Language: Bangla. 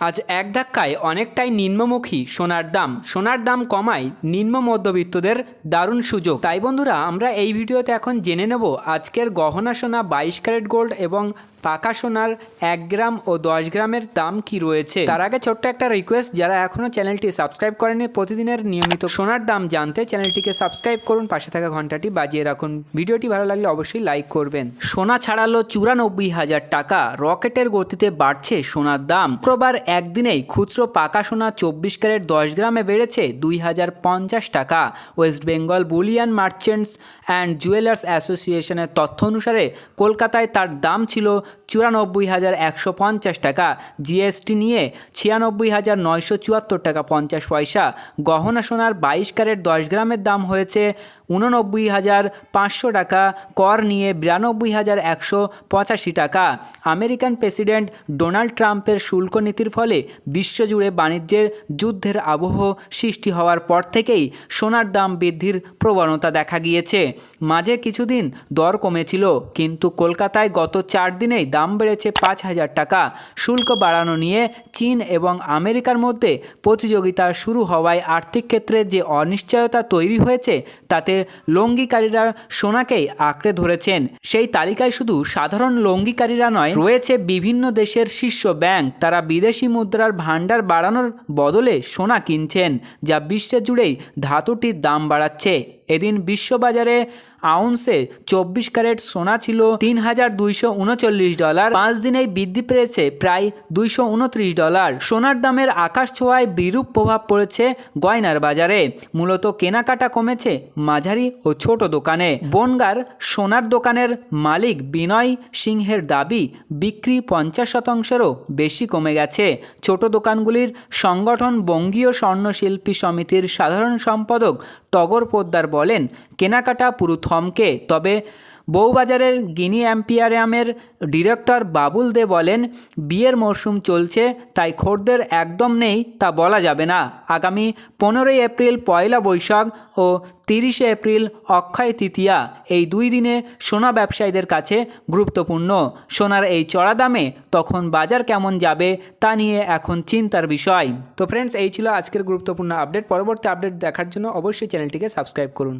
আজ এক ধাক্কায় অনেকটাই নিম্নমুখী সোনার দাম। সোনার দাম কমায় নিম্ন মধ্যবিত্তদের দারুণ সুযোগ। তাই বন্ধুরা, আমরা এই ভিডিওতে এখন জেনে নেব আজকের গহনা সোনা বাইশ ক্যারেট গোল্ড এবং পাকা সোনার এক গ্রাম ও দশ গ্রামের দাম কি রয়েছে। তার আগে ছোট্ট একটা রিকোয়েস্ট যারা এখনও চ্যানেলটি সাবস্ক্রাইব করেনি, প্রতিদিনের নিয়মিত সোনার দাম জানতে চ্যানেলটিকে সাবস্ক্রাইব করুন, পাশে থাকা ঘন্টাটি বাজিয়ে রাখুন। ভিডিওটি ভালো লাগলে অবশ্যই লাইক করবেন। সোনা ছাড়ালো চুরানব্বই হাজার টাকা, রকেটের গতিতে বাড়ছে সোনার দাম। শুক্রবার একদিনেই খুচরো পাকা সোনা চব্বিশ ক্যারেট দশ গ্রামে বেড়েছে দুই হাজার পঞ্চাশ টাকা। West Bengal bullion merchants and jewellers অ্যাসোসিয়েশনের তথ্য অনুসারে কলকাতায় তার দাম ছিল চুরানব্বই হাজার একশো পঞ্চাশ টাকা। জিএসটি নিয়ে ছিয়ানব্বই হাজার নয়শো চুয়াত্তর টাকা পঞ্চাশ পয়সা। গহনা সোনার বাইশ ক্যারেট দশ গ্রামের দাম হয়েছে উননব্বই হাজার পাঁচশো টাকা। কর নিয়ে বিরানব্বই হাজার একশো পঁচাশি টাকা। আমেরিকান প্রেসিডেন্ট ডোনাল্ড ট্রাম্পের শুল্ক নীতির ফলে বিশ্বজুড়ে বাণিজ্যের যুদ্ধের আবহ সৃষ্টি হওয়ার পর থেকেই সোনার দাম বৃদ্ধির প্রবণতা দেখা গিয়েছে। মাঝে কিছুদিন দর কমেছিল, কিন্তু কলকাতায় গত চার দিনেই দাম বেড়েছে পাঁচ হাজার টাকা। শুল্ক বাড়ানো নিয়ে চীন এবং আমেরিকার মধ্যে প্রতিযোগিতা শুরু হওয়ায় আর্থিক ক্ষেত্রে যে অনিশ্চয়তা তৈরি হয়েছে, তাতে লঙ্গিকারীরা সোনাকেই আঁকড়ে ধরেছেন। সেই তালিকায় শুধু সাধারণ লঙ্গিকারীরা নয়, রয়েছে বিভিন্ন দেশের শীর্ষ ব্যাংক, তারা বিদেশি মুদ্রার ভাণ্ডার বাড়ানোর বদলে সোনা কিনছেন যা বিশ্বে জুড়েই ধাতুটির দাম বাড়াচ্ছে। এদিন বিশ্ববাজারে আউন্সে চব্বিশ ক্যারেট সোনা ছিল তিন হাজার দুইশো উনচল্লিশ ডলার। পাঁচ দিনেই বৃদ্ধি পেয়েছে প্রায় দুইশো উনত্রিশ ডলার। সোনার দামের আকাশ ছোঁয়ায় বিরূপ প্রভাব পড়েছে গয়নার বাজারে। মূলত কেনাকাটা কমেছে মাঝারি ও ছোট দোকানে। বনগার সোনার দোকানের মালিক বিনয় সিংহের দাবি, বিক্রি পঞ্চাশ শতাংশেরও বেশি কমে গেছে। ছোট দোকানগুলির সংগঠন বঙ্গীয় স্বর্ণশিল্পী সমিতির সাধারণ সম্পাদক টগর পোদ্দার বলেন কেনাকাটা পুরু থমকে তবে বউবাজারের গিনি অ্যাম্পিয়ারিয়ামের ডিরেক্টর বাবুল দে বলেন, বিয়ের মরশুম চলছে, তাই খোরদের একদম নেই তা বলা যাবে না। আগামী পনেরোই এপ্রিল পয়লা বৈশাখ ও তিরিশে এপ্রিল অক্ষয় তৃতীয়া। এই দুই দিনে সোনা ব্যবসায়ীদের কাছে গুরুত্বপূর্ণ। সোনার এই চড়া দামে তখন বাজার কেমন যাবে তা নিয়ে এখন চিন্তার বিষয়। তো ফ্রেন্ডস এই ছিল আজকের গুরুত্বপূর্ণ আপডেট পরবর্তী আপডেট দেখার জন্য অবশ্যই চ্যানেলটিকে সাবস্ক্রাইব করুন।